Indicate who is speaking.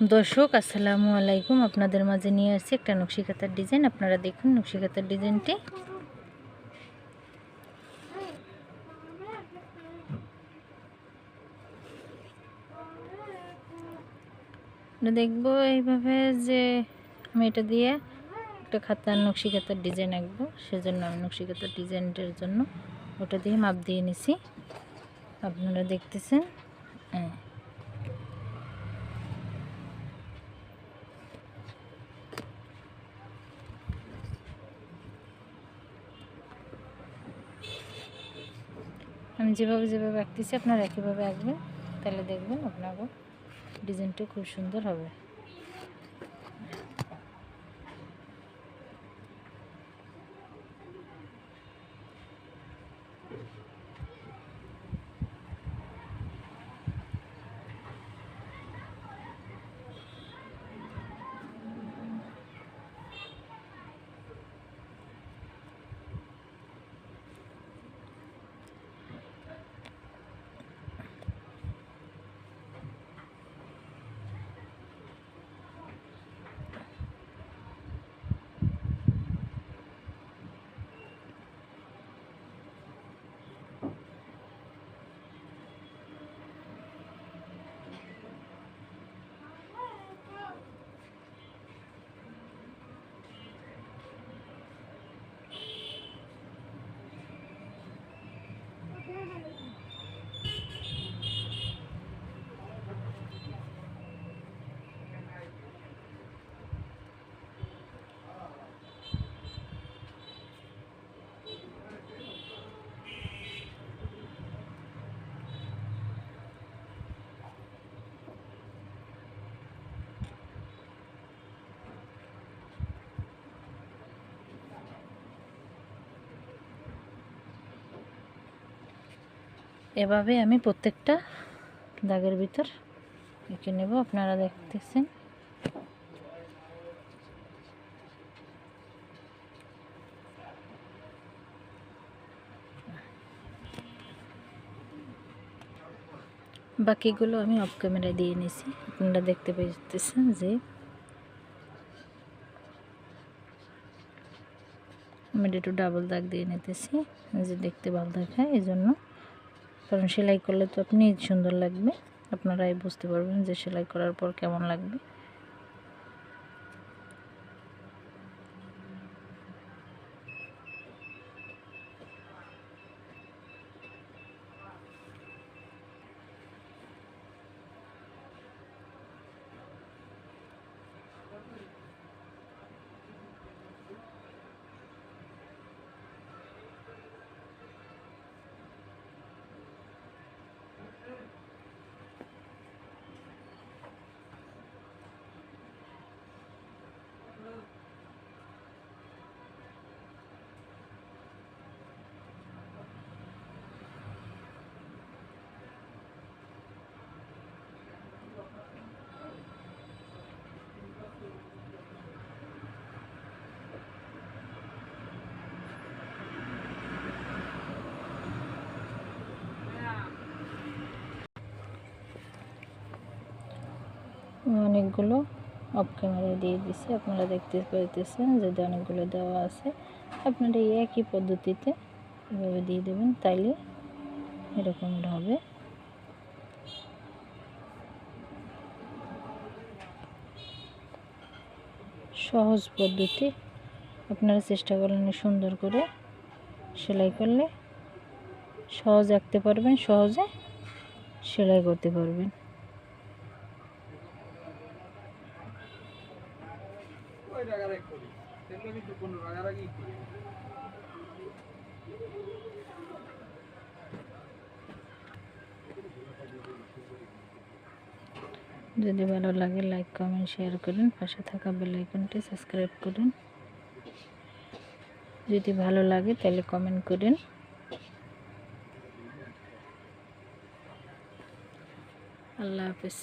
Speaker 1: দর্শক, আসসালামু আলাইকুম। আপনাদের মাঝে নিয়ে আসছি একটা নকশিকাতার ডিজাইন। আপনারা দেখুন নকশিকাতার ডিজাইনটি। দেখব এইভাবে যে আমি এটা দিয়ে একটা খাতার নকশিকাতার ডিজাইন আঁকবো। সেজন্য আমি নকশিকাতার ডিজাইনটার জন্য ওটা দিয়ে মাপ দিয়ে নিছি। আপনারা দেখতেছেন? হ্যাঁ আমি যেভাবে যেভাবে আঁকতেছি আপনারা একইভাবে আঁকবেন। তাহলে দেখবেন আপনারও ডিজাইনটা খুব সুন্দর হবে। এভাবে আমি প্রত্যেকটা দাগের ভিতর এঁকে নেব, আপনারা দেখতেছেন। বাকিগুলো আমি অফ ক্যামেরায় দিয়ে নিয়েছি আপনারা দেখতে পেতেছেন যে আমি একটু ডাবল দাগ দিয়ে নিতেছি যে দেখতে ভালো দেখায়, এই জন্য কারণ সেলাই করলে তো আপনি সুন্দর লাগবে। আপনারাই বুঝতে পারবেন যে সেলাই করার পর কেমন লাগবে। অনেকগুলো অফ ক্যামেরায় দিয়ে দিছি। আপনারা দেখতে পাইতেছেন যদি অনেকগুলো দেওয়া আছে। আপনারা এই একই পদ্ধতিতে এভাবে দিয়ে দেবেন, তাইলে এরকম হবে। সহজ পদ্ধতি। আপনারা চেষ্টা করেন সুন্দর করে সেলাই করলে সহজ আঁকতে পারবেন, সহজে সেলাই করতে পারবেন। যদি ভালো লাগে লাইক কমেন্ট শেয়ার করুন। পাশে থাকা বেলাইকনটি সাবস্ক্রাইব করুন। যদি ভালো লাগে, তাহলে কমেন্ট করুন। আল্লাহ হাফিজ।